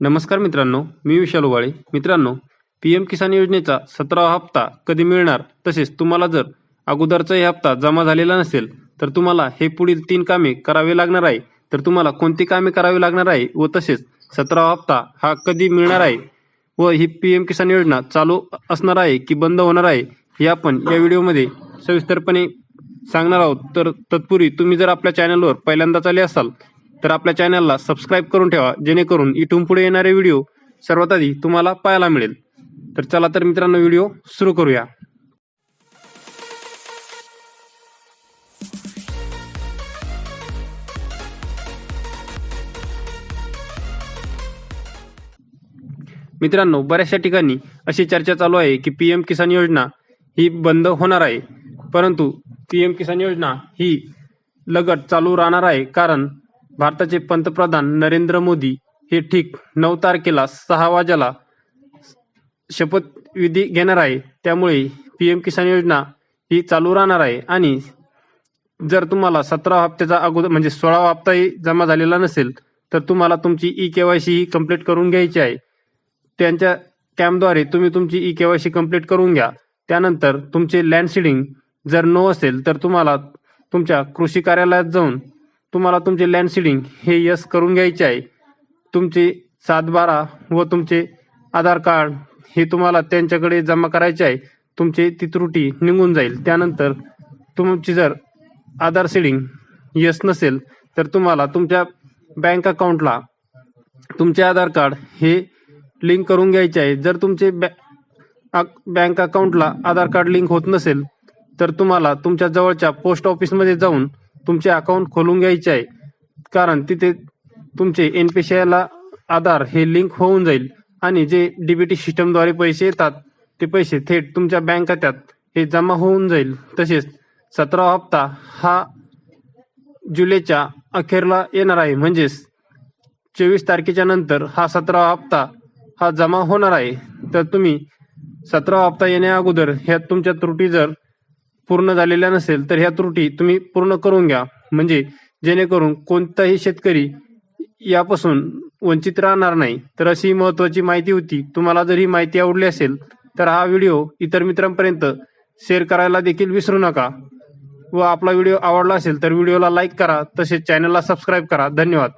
नमस्कार मित्रांनो मी विशाल उबाळे. मित्रांनो पी एम किसान योजनेचा सतरावा हप्ता कधी मिळणार? तसेच तुम्हाला जर अगोदरचाही हप्ता जमा झालेला नसेल तर तुम्हाला हे पुढील तीन कामे करावे लागणार आहे. तर तुम्हाला कोणती कामे करावी लागणार आहे व तसेच सतरावा हप्ता हा कधी मिळणार आहे? व ही पी एम किसान योजना चालू असणार आहे की बंद होणार आहे हे आपण या व्हिडिओमध्ये सविस्तरपणे सांगणार आहोत. तर तत्पूर्वी तुम्ही जर आपल्या चॅनलवर पहिल्यांदाच आले असाल तर आपल्या चॅनलला सबस्क्राईब करून ठेवा जेणेकरून इथून पुढे येणारे व्हिडिओ सर्वात आधी तुम्हाला पाहायला मिळेल. तर चला तर मित्रांनो व्हिडिओ सुरू करूया. मित्रांनो बऱ्याचशा ठिकाणी अशी चर्चा चालू आहे की पी एम किसान योजना ही बंद होणार आहे. परंतु पी एम किसान योजना ही लगट चालू राहणार आहे. कारण भारताचे पंतप्रधान नरेंद्र मोदी हे ठीक नऊ तारखेला सहा वाजेला शपथविधी घेणार आहे. त्यामुळे पी एम किसान योजना ही चालू राहणार आहे. आणि जर तुम्हाला सतरा हप्त्याचा अगोदर म्हणजे सोळावा हप्ताही जमा झालेला नसेल तर तुम्हाला तुमची ई के वाय सी ही कंप्लीट करून घ्यायची आहे. त्यांच्या कॅम्पद्वारे तुम्ही तुमची e K Y C complete करून घ्या. त्यानंतर तुमचे लँड सीडिंग जर नो असेल तर तुम्हाला तुमच्या कृषी कार्यालयात जाऊन तुम्हाला तुमचे लँड सीडिंग हे यस करून घ्यायचे आहे. तुमचे सात बारा व तुमचे आधार कार्ड हे तुम्हाला त्यांच्याकडे जमा करायचे आहे. तुमचे ती त्रुटी निघून जाईल. त्यानंतर तुमची जर आधार सीडिंग यस नसेल तर तुम्हाला तुमच्या बँक अकाउंटला तुमचे आधार कार्ड हे लिंक करून घ्यायचे आहे. जर तुमचे बॅ बँक अकाउंटला आधार कार्ड लिंक होत नसेल तर तुम्हाला तुमच्या जवळच्या पोस्ट ऑफिसमध्ये जाऊन तुमचे अकाउंट खोलून घ्यायचे आहे. कारण तिथे तुमचे एन पी आधार हे लिंक होऊन जाईल. आणि जे डीबीटी सिस्टमद्वारे पैसे येतात ते पैसे थेट तुमच्या बँक खात्यात हे जमा होऊन जाईल. तसेच सतरा हप्ता हा जुलैच्या अखेरला येणार आहे. म्हणजेच चोवीस तारखेच्या नंतर हा सतरा हप्ता हा जमा होणार आहे. तर तुम्ही सतरा हप्ता येण्या अगोदर ह्या तुमच्या त्रुटी जर पूर्ण झालेल्या नसेल तर ह्या त्रुटी तुम्ही पूर्ण करून घ्या. म्हणजे जेणेकरून कोणताही शेतकरी यापासून वंचित राहणार नाही. तर अशी महत्वाची माहिती होती. तुम्हाला जर ही माहिती आवडली असेल तर हा व्हिडिओ इतर मित्रांपर्यंत शेअर करायला देखील विसरू नका. व आपला व्हिडिओ आवडला असेल तर व्हिडिओला लाईक करा. तसेच चॅनलला सबस्क्राईब करा. धन्यवाद.